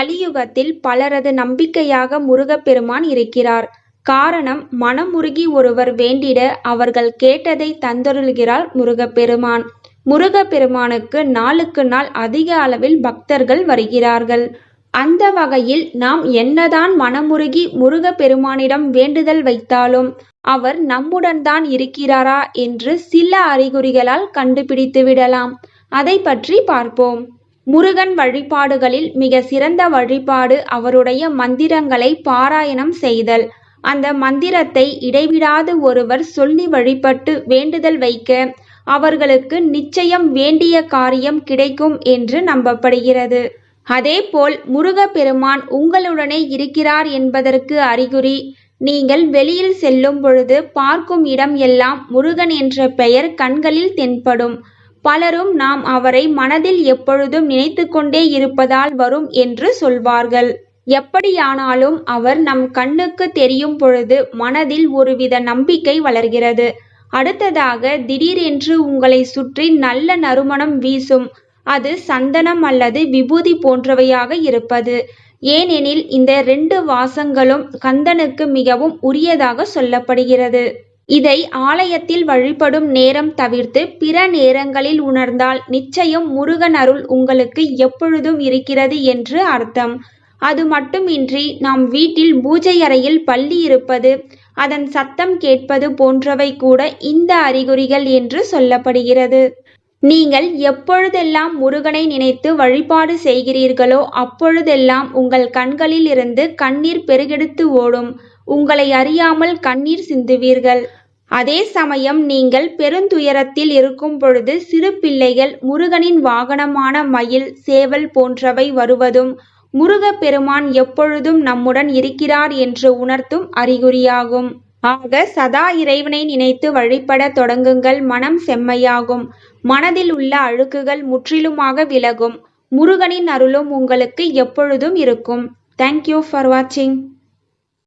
கலியுகத்தில் பலரது நம்பிக்கையாக முருகப்பெருமான் இருக்கிறார். காரணம் மனமுருகி ஒருவர் வேண்டிட அவர்கள் கேட்டதை தந்தருளுகிறார் முருகப்பெருமான். முருகப்பெருமானுக்கு நாளுக்கு நாள் அதிக அளவில் பக்தர்கள் வருகிறார்கள். அந்த வகையில் நாம் என்னதான் மனமுருகி முருகப்பெருமானிடம் வேண்டுதல் வைத்தாலும் அவர் நம்முடன் தான் இருக்கிறாரா என்று சில அறிகுறிகளால் கண்டுபிடித்து விடலாம். அதை பற்றி பார்ப்போம். முருகன் வழிபாடுகளில் மிக சிறந்த வழிபாடு அவருடைய மந்திரங்களை பாராயணம் செய்தல். அந்த மந்திரத்தை இடைவிடாது ஒருவர் சொல்லி வழிபட்டு வேண்டுதல் வைக்க அவர்களுக்கு நிச்சயம் வேண்டிய காரியம் கிடைக்கும் என்று நம்பப்படுகிறது. அதேபோல் முருகப்பெருமான் உங்களுடனே இருக்கிறார் என்பதற்கு அறிகுறி நீங்கள் வெளியில் செல்லும் பொழுது பார்க்கும் இடம் எல்லாம் முருகன் என்ற பெயர் கண்களில் தென்படும். பலரும் நாம் அவரை மனதில் எப்பொழுதும் நினைத்து கொண்டே இருப்பதால் வரும் என்று சொல்வார்கள். எப்படியானாலும் அவர் நம் கண்ணுக்கு தெரியும் பொழுது மனதில் ஒருவித நம்பிக்கை வளர்கிறது. அடுத்ததாக திடீரென்று உங்களை சுற்றி நல்ல நறுமணம் வீசும். அது சந்தனம் அல்லது விபூதி போன்றவையாக இருப்பது. ஏனெனில் இந்த ரெண்டு வாசங்களும் கந்தனுக்கு மிகவும் உரியதாக சொல்லப்படுகிறது. இதை ஆலயத்தில் வழிபடும் நேரம் தவிர்த்து பிற நேரங்களில் உணர்ந்தால் நிச்சயம் முருகன் அருள் உங்களுக்கு எப்பொழுதும் இருக்கிறது என்று அர்த்தம். அது மட்டுமின்றி நாம் வீட்டில் பூஜை அறையில் பள்ளி இருப்பது அதன் சத்தம் கேட்பது போன்றவை கூட இந்த அறிகுறிகள் என்று சொல்லப்படுகிறது. நீங்கள் எப்பொழுதெல்லாம் முருகனை நினைத்து வழிபாடு செய்கிறீர்களோ அப்பொழுதெல்லாம் உங்கள் கண்களில் இருந்து கண்ணீர் பெருகெடுத்து ஓடும். உங்களை அறியாமல் கண்ணீர் சிந்துவீர்கள். அதே சமயம் நீங்கள் பெருந்துயரத்தில் இருக்கும் பொழுது சிறு பிள்ளைகள் முருகனின் வாகனமான மயில் சேவல் போன்றவை வருவதும் முருகப்பெருமான் எப்பொழுதும் நம்முடன் இருக்கிறார் என்று உணர்த்தும் அறிகுறியாகும். ஆக சதா இறைவனை நினைத்து வழிபடத் தொடங்குங்கள் மனம் செம்மையாகும். மனதில் உள்ள அழுக்குகள் முற்றிலுமாக விலகும். முருகனின் அருளும் உங்களுக்கு எப்பொழுதும் இருக்கும். தேங்க் யூ ஃபார் வாட்சிங்